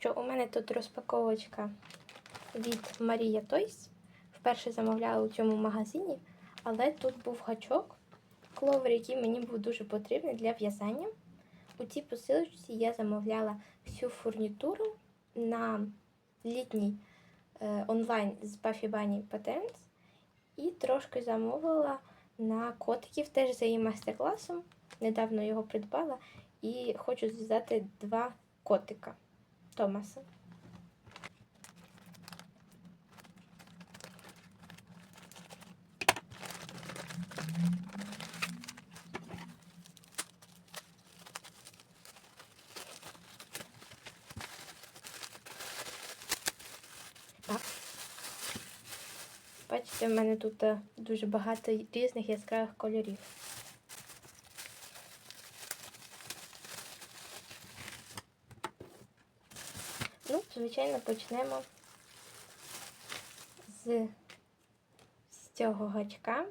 що у мене тут розпаковочка від Марія Тойс. Вперше замовляла у цьому магазині, але тут був гачок, кловер, який мені був дуже потрібний для в'язання. У цій посилочці я замовляла всю фурнітуру на літній е, онлайн з Buffy Bunny Patterns і трошки замовила на котиків теж за її майстер-класом. Недавно його придбала і хочу зв'язати два котика Томаса. Так. Бачите, в мене тут е, дуже багато різних яскравих кольорів. Ну, звичайно, почнемо з, з цього гачка.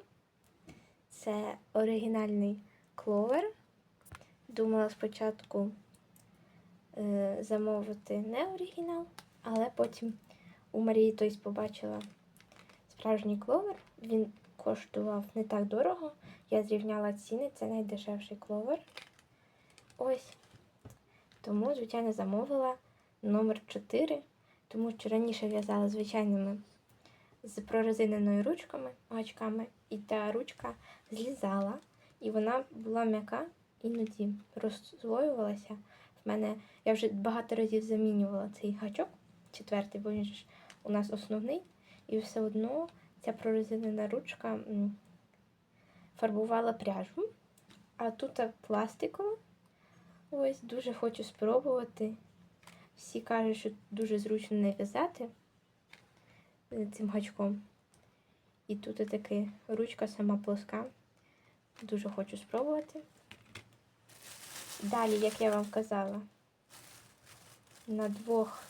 Це оригінальний кловер. Думала спочатку е, замовити не оригінал, але потім у Марії Тойс побачила справжній кловер. Він коштував не так дорого. Я зрівняла ціни, це найдешевший кловер. Ось. Тому, звичайно, замовила номер 4, тому що раніше в'язала звичайними з прорезиненою ручками, гачками, і та ручка злізала, і вона була м'яка, іноді розслоювалася. В мене я вже багато разів замінювала цей гачок, четвертий, бо він ж у нас основний, і все одно ця прорезинена ручка фарбувала пряжу. А тут пластикова. Ось дуже хочу спробувати. Всі кажуть, що дуже зручно не в'язати цим гачком. І тут таки ручка сама плоска. Дуже хочу спробувати. Далі, як я вам казала, на двох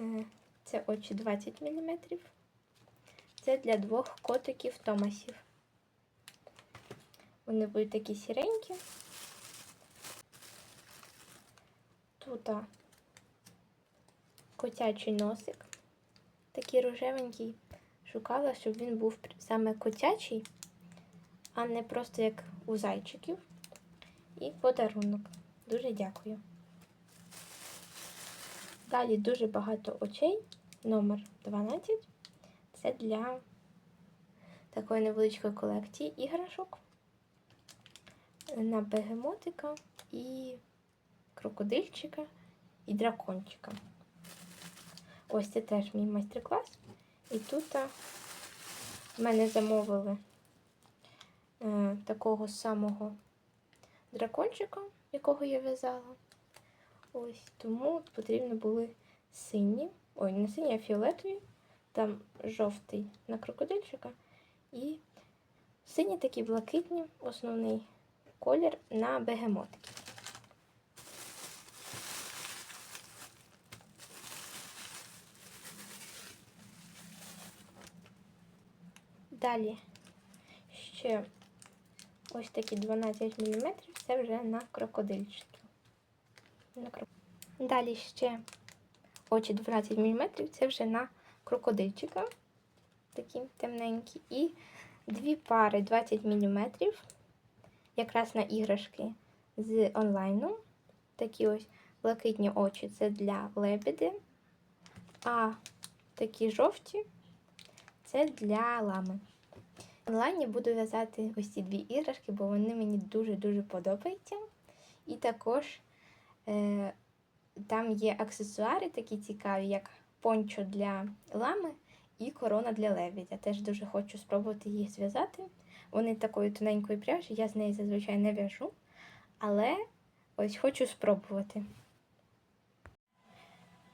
е, це очі 20 мм. Це для двох котиків Томасів. Вони будуть такі сіренькі. Тут котячий носик, такий рожевенький. Шукала, щоб він був саме котячий, а не просто як у зайчиків. І подарунок. Дуже дякую. Далі дуже багато очей. Номер 12. Це для такої невеличкої колекції іграшок на бегемотика і крокодильчика і дракончика. Ось це теж мій майстер-клас. І тут в мене замовили е, такого самого дракончика, якого я в'язала. Ось, тому потрібно були сині, ой, не сині, а фіолетові, там жовтий на крокодильчика і сині такі блакитні, основний колір на бегемотики. Далі ще ось такі 12 мм, це вже на крокодильчики. На крок... Далі ще очі 12 мм, це вже на крокодильчика, такі темненькі. І дві пари 20 мм, якраз на іграшки з онлайну. Такі ось блакитні очі це для лебеди, а такі жовті це для лами. В онлайні буду в'язати ось ці дві іграшки, бо вони мені дуже-дуже подобаються. І також е, там є аксесуари такі цікаві, як пончо для лами і корона для лебедя. Теж дуже хочу спробувати їх зв'язати. Вони такої тоненької пряжі, я з неї зазвичай не в'яжу. Але ось хочу спробувати.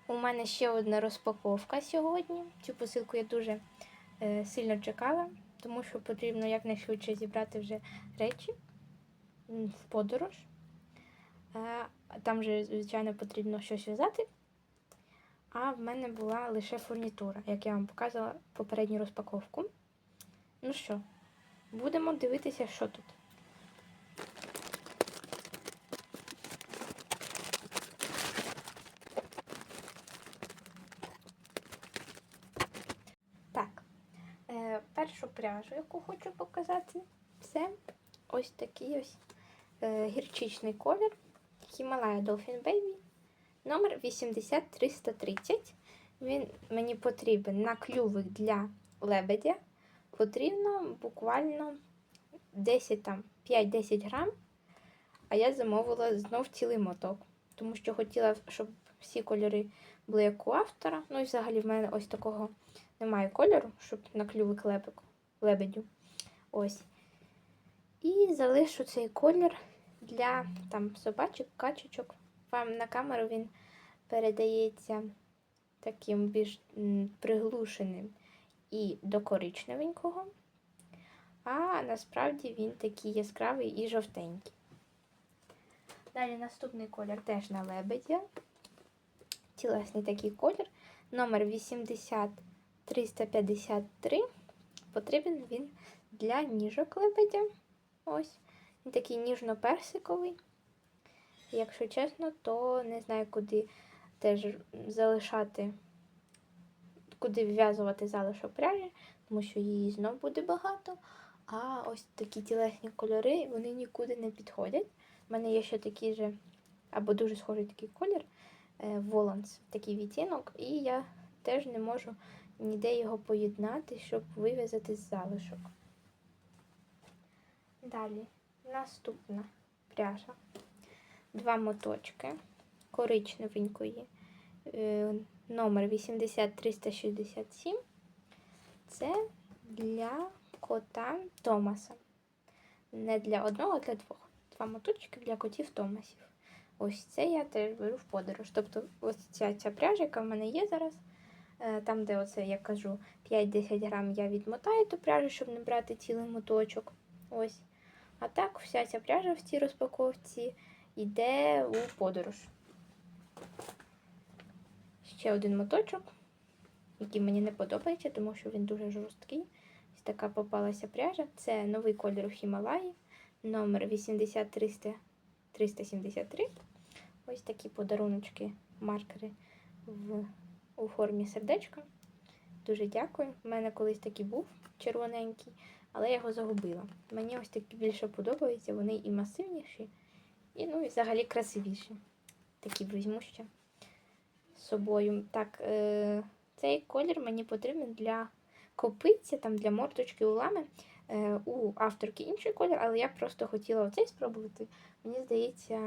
У мене ще одна розпаковка сьогодні. Цю посилку я дуже сильно чекала, тому що потрібно якнайшвидше зібрати вже речі в подорож. Е, там же, звичайно, потрібно щось в'язати. А в мене була лише фурнітура, як я вам показувала попередню розпаковку. Ну що, будемо дивитися, що тут. Пряжу, яку хочу показати. Це ось такий ось е, гірчичний колір Himalaya Dolphin Baby номер 80330. Він мені потрібен на клювик для лебедя. Потрібно буквально 5-10 грам. А я замовила знов цілий моток, тому що хотіла, щоб всі кольори були як у автора. Ну і взагалі в мене ось такого немає кольору, щоб на клювик лебеку, лебедю. Ось. І залишу цей колір для там собачок, качечок. Вам на камеру він передається таким більш приглушеним і до коричневенького. А насправді він такий яскравий і жовтенький. Далі наступний колір теж на лебедя. Тілесний такий колір. Номер 80353. Потрібен він для ніжок лебедя. Ось. Він такий ніжно-персиковий. Якщо чесно, то не знаю, куди теж залишати, куди вв'язувати залишок пряжі, тому що її знов буде багато. А ось такі тілесні кольори, вони нікуди не підходять. У мене є ще такий же, або дуже схожий такий колір, воланс, такий відтінок, і я теж не можу ніде його поєднати, щоб вив'язати з залишок. Далі наступна пряжа. Два моточки коричневенької, е, номер 80367. Це для кота Томаса. Не для одного, а для двох. Два моточки для котів Томасів. Ось це я теж беру в подорож. Тобто, ось ця, ця пряжа, яка в мене є зараз. Е, Там, де оце я кажу 5-10 грам, я відмотаю ту пряжу, щоб не брати цілий моточок. Ось. А так, вся ця пряжа в цій розпаковці йде у подорож. Ще один моточок, який мені не подобається, тому що він дуже жорсткий. Ось така попалася пряжа. Це новий колір у Хімалаї, номер 80373. Ось такі подаруночки, маркери в, у формі сердечка. Дуже дякую. У мене колись такий був червоненький, але я його загубила. Мені ось такі більше подобаються, вони і масивніші, і ну, і взагалі красивіші. Такі візьму ще з собою. Так, е- цей колір мені потрібен для копиця, там для мордочки улами. Е- у авторки інший колір, але я просто хотіла оцей спробувати. Мені здається,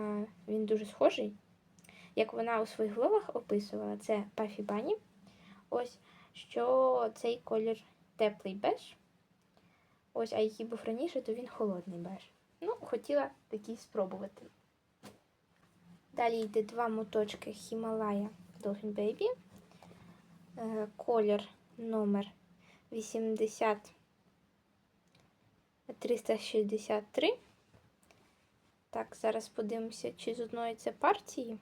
він дуже схожий. Як вона у своїх влогах описувала, це Пафі Бані. Ось що цей колір теплий беж. Ось, а який був раніше, то він холодний беж. Ну, хотіла такий спробувати. Далі йде два моточки Himalaya Dolphin Baby. Е, Колір номер 80 363. Так, зараз подивимося, чи з одної це партії.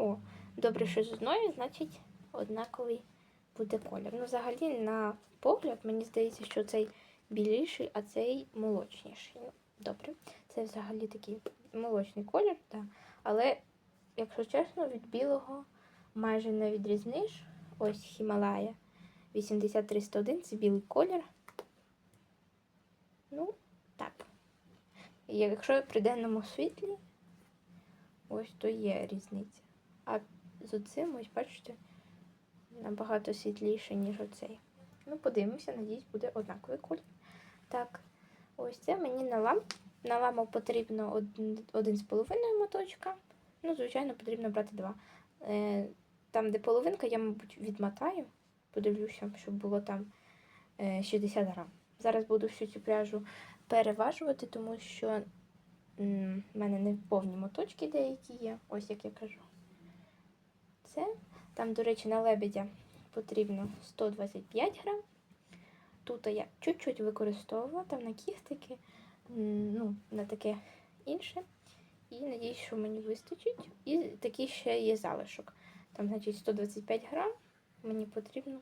О, добре, що з одної, значить, однаковий буде колір. Ну, взагалі, на погляд, мені здається, що цей біліший, а цей молочніший. Ну, добре, це взагалі такий молочний колір, так. Але, якщо чесно, від білого майже не відрізниш. Ось Хімалая 8301, це білий колір. Ну, так. Якщо при денному світлі, ось то є різниця. А з оцим, ось бачите, набагато світліше, ніж оцей. Ну, подивимося, надіюсь, буде однаковий колір. Так, ось це мені на лам. На потрібно один, з половиною моточка. Ну, звичайно, потрібно брати два. Е, Там, де половинка, я, мабуть, відмотаю. Подивлюся, щоб було там е, 60 грам. Зараз буду всю цю пряжу переважувати, тому що в мене не повні моточки деякі є. Ось як я кажу. Це. Там, до речі, на лебедя потрібно 125 грам. Тут я чуть-чуть використовувала там на кіхтики, ну, на таке інше. І надіюсь, що мені вистачить. І такий ще є залишок. Там, значить, 125 грам. Мені потрібно,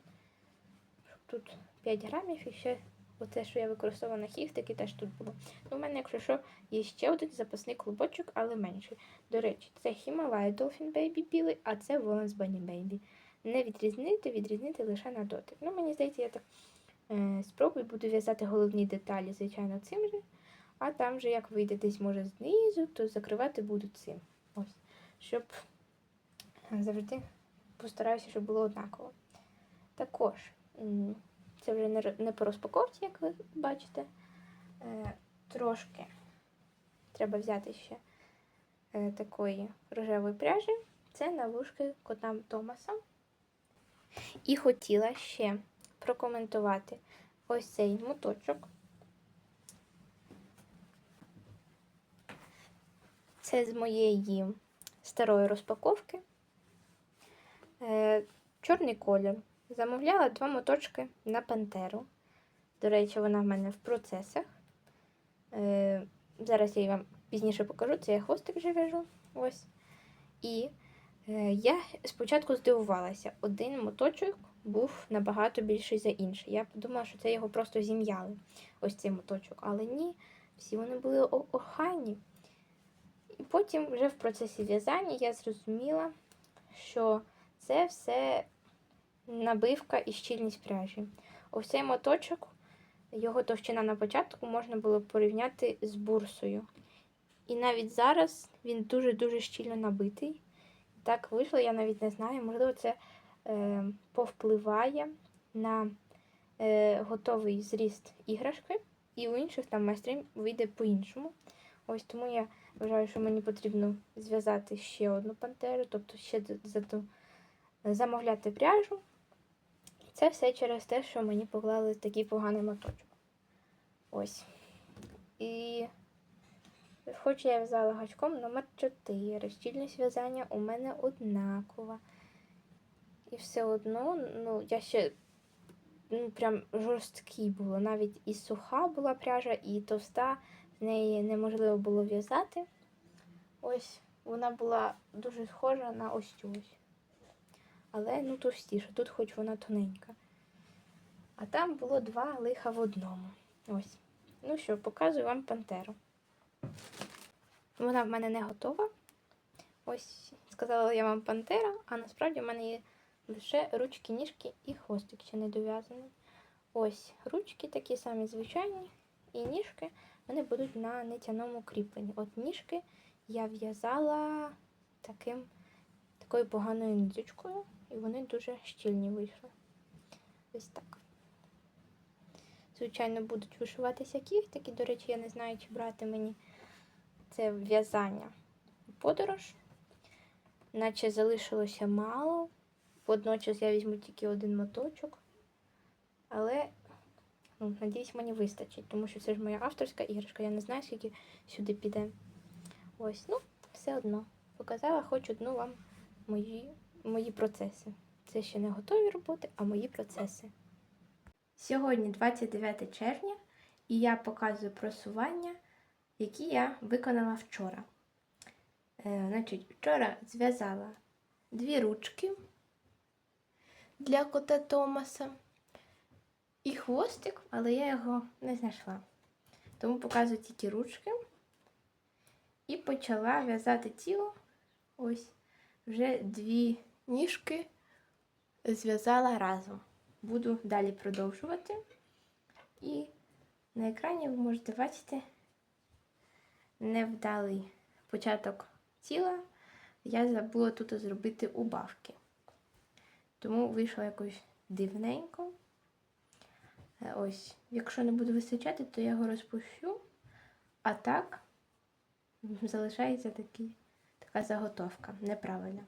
щоб тут 5 грамів і ще оце, що я використовувала на хіхтики, теж тут було. Ну, у мене, якщо що, є ще один запасний клубочок, але менший. До речі, це Himalaya Dolphin Baby білий, а це Volans Bunny Baby. не відрізнити, відрізнити лише на дотик. Ну, мені здається, я так е, спробую, буду в'язати головні деталі, звичайно, цим же. А там вже як вийде десь, може, знизу, то закривати буду цим. Ось. Щоб завжди постараюся, щоб було однаково. Також, це вже не, по розпаковці, як ви бачите. Е, трошки треба взяти ще е, такої рожевої пряжі. Це навушки котам Томаса. І хотіла ще прокоментувати ось цей моточок. Це з моєї старої розпаковки. Е, чорний колір. Замовляла два моточки на пантеру. До речі, вона в мене в процесах. Е, зараз я вам пізніше покажу. Це я хвостик вже вяжу. Ось. І е, я спочатку здивувалася. Один моточок був набагато більший за інший. Я подумала, що це його просто зім'яли. Ось цей моточок. Але ні, всі вони були охайні. І потім, вже в процесі в'язання, я зрозуміла, що це все набивка і щільність пряжі. Ось цей моточок, його товщина на початку можна було порівняти з бурсою. І навіть зараз він дуже-дуже щільно набитий. Так вийшло, я навіть не знаю. Можливо, це е, повпливає на е, готовий зріст іграшки, і у інших там майстрів вийде по-іншому. Ось тому я вважаю, що мені потрібно зв'язати ще одну пантеру, тобто ще за- замовляти пряжу. Це все через те, що мені поклали такий поганий моточок. Ось. І хоч я в'язала гачком номер 4. Щільність в'язання у мене однакова. І все одно, ну, я ще ну, прям жорсткий було. Навіть і суха була пряжа, і товста, з неї неможливо було в'язати. Ось вона була дуже схожа на ось цю ось. Але ну товстіша, тут хоч вона тоненька. А там було два лиха в одному. Ось. Ну що, показую вам пантеру. Вона в мене не готова. Ось сказала я вам пантера, а насправді в мене є лише ручки, ніжки і хвостик ще не дов'язаний. Ось ручки такі самі звичайні, і ніжки вони будуть на нитяному кріпленні. От ніжки я в'язала таким, такою поганою ниточкою, і вони дуже щільні вийшли. Ось так. Звичайно, будуть вишиватися кіхтики. До речі, я не знаю, чи брати мені це в'язання у подорож. Наче залишилося мало. Водночас я візьму тільки один моточок. Але, ну, надіюсь, мені вистачить, тому що це ж моя авторська іграшка. Я не знаю, скільки сюди піде. Ось, ну, все одно. Показала хоч одну вам мої, мої процеси. Це ще не готові роботи, а мої процеси. Сьогодні 29 червня, і я показую просування, які я виконала вчора. Е, значить, вчора зв'язала дві ручки для кота Томаса і хвостик, але я його не знайшла. Тому показую тільки ручки. І почала в'язати тіло. Ось вже дві ніжки зв'язала разом. Буду далі продовжувати. І на екрані ви можете бачити невдалий початок тіла. Я забула тут зробити убавки. Тому вийшло якось дивненько. Ось, якщо не буду вистачати, то я його розпущу. А так залишається такий, така заготовка неправильна.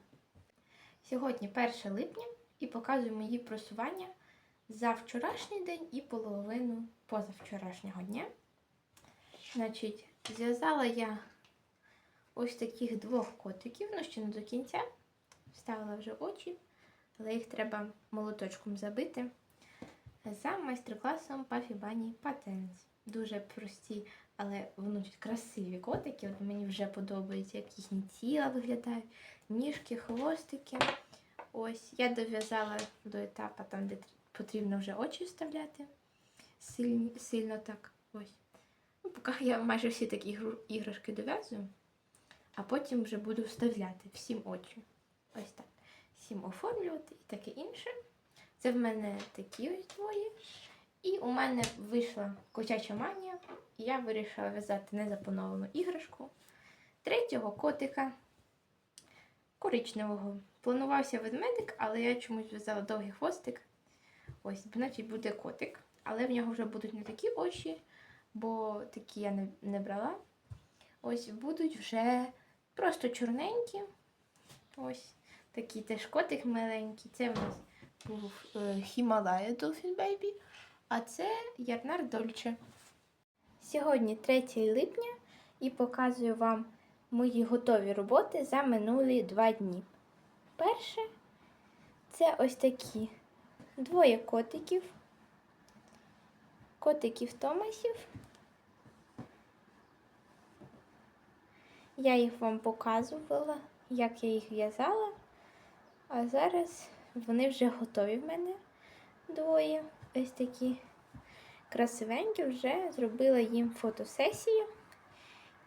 Сьогодні 1 липня і показую мої просування за вчорашній день і половину позавчорашнього дня. Значить, зв'язала я ось таких двох котиків, ну ще не до кінця. Вставила вже очі, але їх треба молоточком забити. За майстер-класом Puffy Bunny Patterns. Дуже прості, але вночі красиві котики. От мені вже подобається, як їхні тіла виглядають, ніжки, хвостики. Ось я дов'язала до етапу, там, де потрібно вже очі вставляти. Сильні, сильно так. Ось. Ну, поки я майже всі такі іграшки дов'язую, а потім вже буду вставляти всім очі. Ось так. всім оформлювати і таке інше. Це в мене такі ось двоє. І у мене вийшла котяча манія, і я вирішила в'язати незаплановану іграшку. Третього котика коричневого. Планувався ведмедик, але я чомусь в'язала довгий хвостик. Ось, значить, буде котик. Але в нього вже будуть не такі очі, бо такі я не, не брала. Ось будуть вже просто чорненькі. Ось такий теж котик маленький. Це в нас був е, Хімалая Dolphin Baby, а це Ярнар Дольче. Сьогодні 3 липня і показую вам мої готові роботи за минулі два дні. Перше це ось такі двоє котиків, котиків Томасів. Я їх вам показувала, як я їх в'язала, а зараз вони вже готові в мене двоє. Ось такі красивенькі, вже зробила їм фотосесію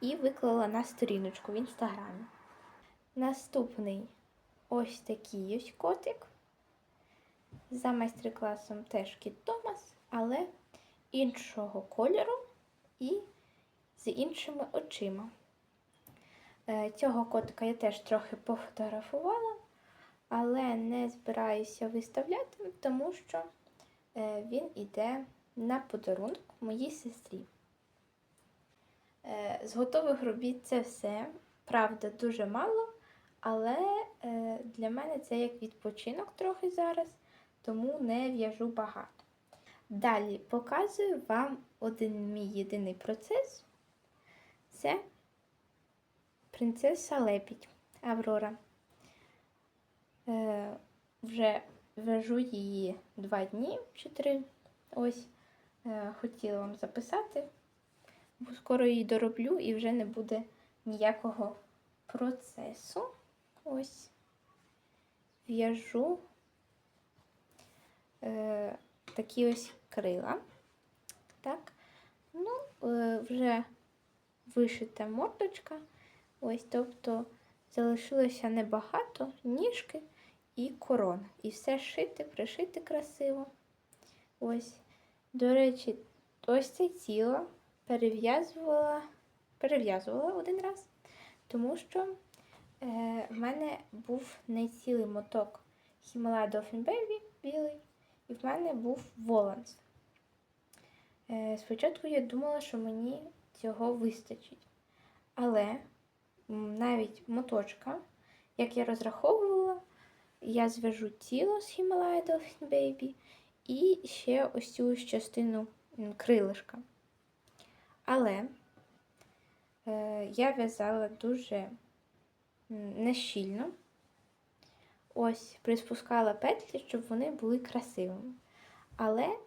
і виклала на сторіночку в інстаграмі. Наступний ось такий ось котик. За майстер-класом теж кіт Томас, але іншого кольору і з іншими очима. Е, Цього котика я теж трохи пофотографувала, але не збираюся виставляти, тому що він іде на подарунок моїй сестрі. Е, З готових робіт це все. Правда, дуже мало, але е, для мене це як відпочинок трохи зараз, тому не в'яжу багато. Далі показую вам один мій єдиний процес. Це принцеса Лепідь Аврора. Е, вже в'яжу її два дні чи три. Ось е, хотіла вам записати, бо скоро її дороблю і вже не буде ніякого процесу. Ось в'яжу е, такі ось крила. Так, ну, е, вже вишита мордочка. Ось, тобто залишилося небагато ніжки і корона. І все шити, пришити красиво. Ось, до речі, ось це тіло перев'язувала, перев'язувала один раз, тому що е, в мене був не цілий моток Himalaya Dolphin Baby білий, і в мене був Воланс. Е, спочатку я думала, що мені цього вистачить. Але навіть моточка, як я розраховувала, я зв'яжу тіло з Himalaya Dolphin Baby і ще ось цю частину крилишка. Але е, я в'язала дуже нещільно. Ось приспускала петлі, щоб вони були красивими. Але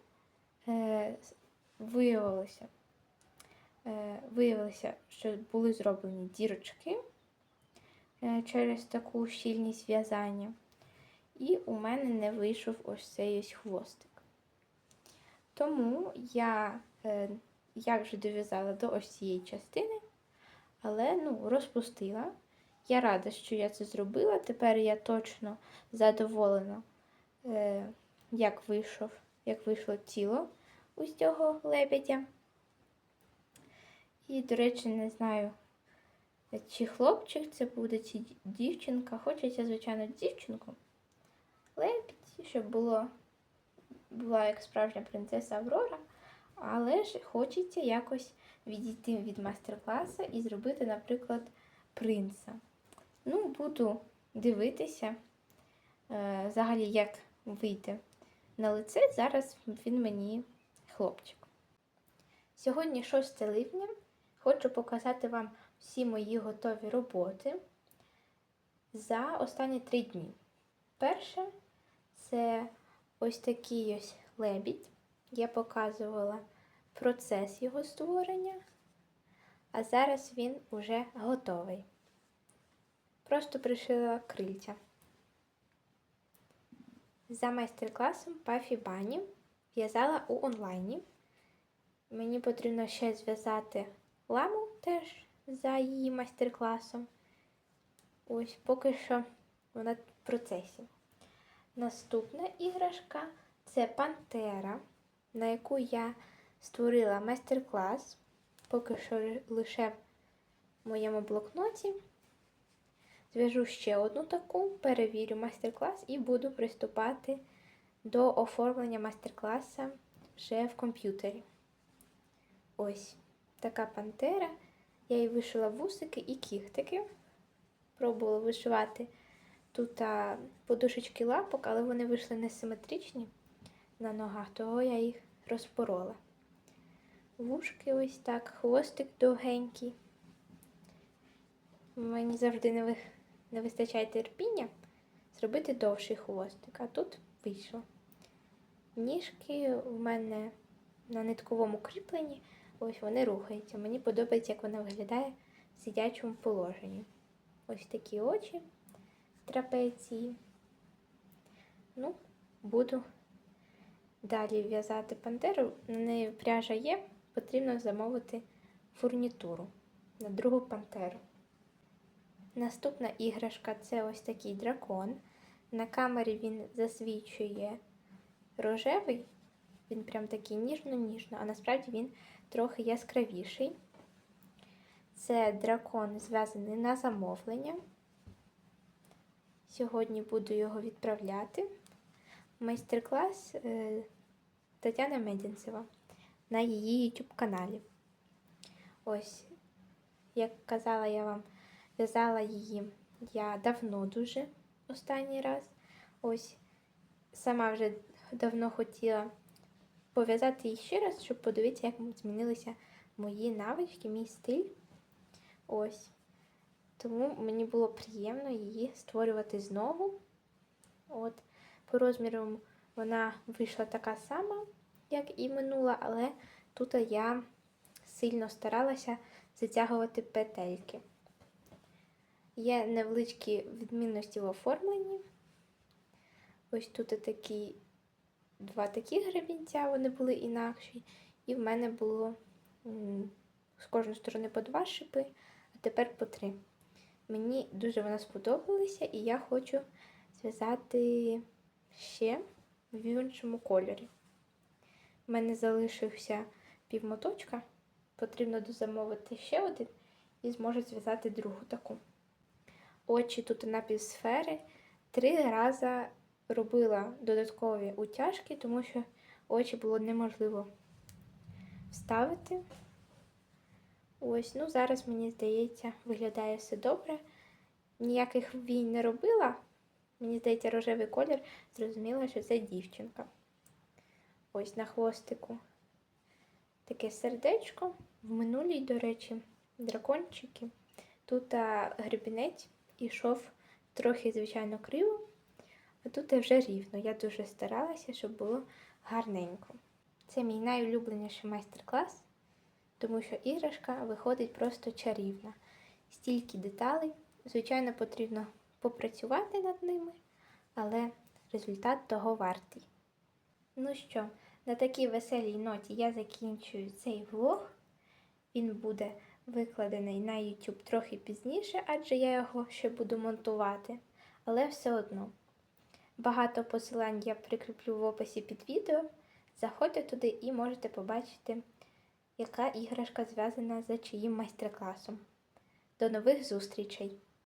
е, виявилося, е, виявилося, що були зроблені дірочки е, через таку щільність в'язання. І у мене не вийшов ось цей ось хвостик. Тому я е, як же дов'язала до ось цієї частини, але ну, розпустила. Я рада, що я це зробила. Тепер я точно задоволена, е, як вийшов, як вийшло тіло ось цього лебедя. І, до речі, не знаю, чи хлопчик це буде, чи дівчинка. Хочеться, звичайно, дівчинку. Лебідь, щоб було, була як справжня принцеса Аврора. Але ж хочеться якось відійти від майстер-класу і зробити, наприклад, принца. Ну, буду дивитися, е, взагалі, як вийти на лице. Зараз він мені хлопчик. Сьогодні 6 липня. Хочу показати вам всі мої готові роботи за останні три дні. Перше це ось такий ось лебідь. Я показувала процес його створення, а зараз він уже готовий. Просто пришила крильця. За майстер-класом Пафі Бані в'язала у онлайні. Мені потрібно ще зв'язати ламу теж за її майстер-класом. Ось поки що вона в процесі. Наступна іграшка це пантера, на яку я створила майстер-клас. Поки що лише в моєму блокноті. Зв'яжу ще одну таку, перевірю майстер-клас і буду приступати до оформлення майстер-класа вже в комп'ютері. Ось така пантера. Я їй вишила вусики і кіхтики. Пробувала вишивати тут подушечки лапок, але вони вийшли несиметричні на ногах, того я їх розпорола. Вушки ось так, хвостик довгенький. Мені завжди не, ви... не вистачає терпіння зробити довший хвостик, а тут вийшло. Ніжки в мене на нитковому кріпленні, ось вони рухаються. Мені подобається, як вона виглядає в сидячому положенні. Ось такі очі трапеції. Ну, буду далі в'язати пантеру. На неї пряжа є, потрібно замовити фурнітуру на другу пантеру. Наступна іграшка це ось такий дракон. На камері він засвічує рожевий, він прям такий ніжно-ніжно, а насправді він трохи яскравіший. Це дракон зв'язаний на замовлення. Сьогодні буду його відправляти. Майстер-клас е, Тетяна Медінцева на її YouTube каналі. Ось, як казала я вам, в'язала її я давно дуже останній раз. Ось сама вже давно хотіла пов'язати її ще раз, щоб подивитися, як змінилися мої навички, мій стиль. Ось. Тому мені було приємно її створювати знову. От, по розмірам вона вийшла така сама, як і минула, але тут я сильно старалася затягувати петельки. Є невеличкі відмінності в оформленні. Ось тут такі два такі гребінця, вони були інакші. І в мене було з кожної сторони по два шипи, а тепер по три. Мені дуже вона сподобалася, і я хочу зв'язати ще в іншому кольорі. У мене залишився півмоточка, потрібно дозамовити ще один і зможу зв'язати другу таку. Очі тут напівсфери. Три рази робила додаткові утяжки, тому що очі було неможливо вставити. Ось, ну зараз, мені здається, виглядає все добре. Ніяких вій не робила. Мені здається, рожевий колір зрозуміла, що це дівчинка. Ось на хвостику таке сердечко. В минулій, до речі, дракончики. Тут а, гребінець ішов трохи, звичайно, криво, а тут вже рівно. Я дуже старалася, щоб було гарненько. Це мій найулюбленіший майстер-клас, тому що іграшка виходить просто чарівна. Стільки деталей. Звичайно, потрібно попрацювати над ними, але результат того вартий. Ну що, на такій веселій ноті я закінчую цей влог. Він буде викладений на YouTube трохи пізніше, адже я його ще буду монтувати. Але все одно. Багато посилань я прикріплю в описі під відео. Заходьте туди і можете побачити, яка іграшка зв'язана за чиїм майстер-класом. До нових зустрічей!